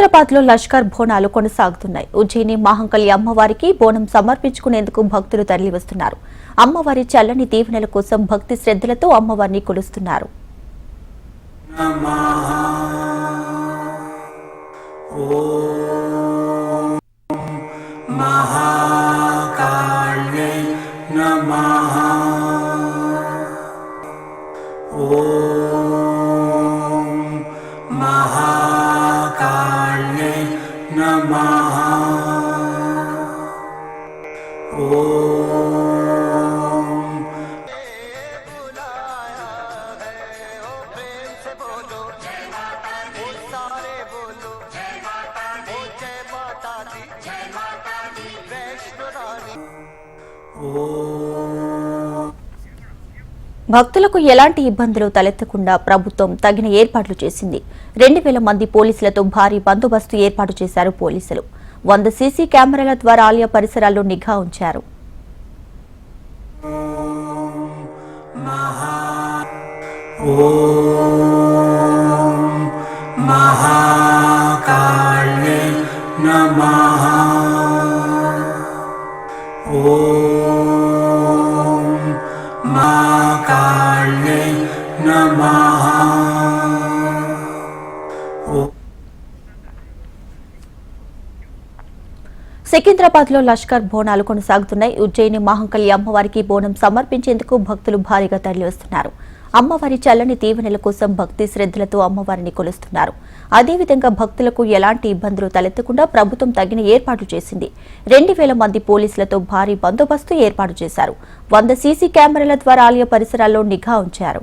సికింద్రాబాద్లో లష్కర్ బోనాలు కొనసాగుతున్నాయి. ఉజ్జయిని మహంకలి అమ్మవారికి బోనం సమర్పించుకునేందుకు భక్తులు తరలివస్తున్నారు. అమ్మవారి చల్లని దీవెనల కోసం భక్తి శ్రద్ధలతో అమ్మవారిని కొలుస్తున్నారు. మహా భక్తులకు ఎలాంటి ఇబ్బందులు తలెత్తకుండా ప్రభుత్వం తగిన ఏర్పాట్లు చేసింది. రెండు వేల మంది పోలీసులతో భారీ బందోబస్తు ఏర్పాటు చేశారు పోలీసులు. వంద సీసీ కెమెరాల ద్వారా ఆలయ పరిసరాల్లో నిఘా ఉంచారు. ॐ महाकाल्ये नमः ॐ महाकाल्ये नमः సికింద్రాబాద్ లో లష్కర్ బోనాలు కొనసాగుతున్నాయి ఉజ్జయిని మహంకలి అమ్మవారికి బోనం సమర్పించేందుకు భక్తులు భారీగా తరలివస్తున్నారు అమ్మవారి చల్లని దీవెనల కోసం భక్తి శ్రద్ధలతో అమ్మవారిని కొలుస్తున్నారు. అదేవిధంగా భక్తులకు ఎలాంటి ఇబ్బందులు తలెత్తకుండా ప్రభుత్వం తగిన ఏర్పాట్లు చేసింది. రెండు వేల మంది పోలీసులతో భారీ బందోబస్తు ఏర్పాటు చేశారు. వంద సీసీ కెమెరాల ద్వారా ఆలయ పరిసరాల్లో నిఘా ఉంచారు.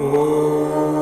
ॐ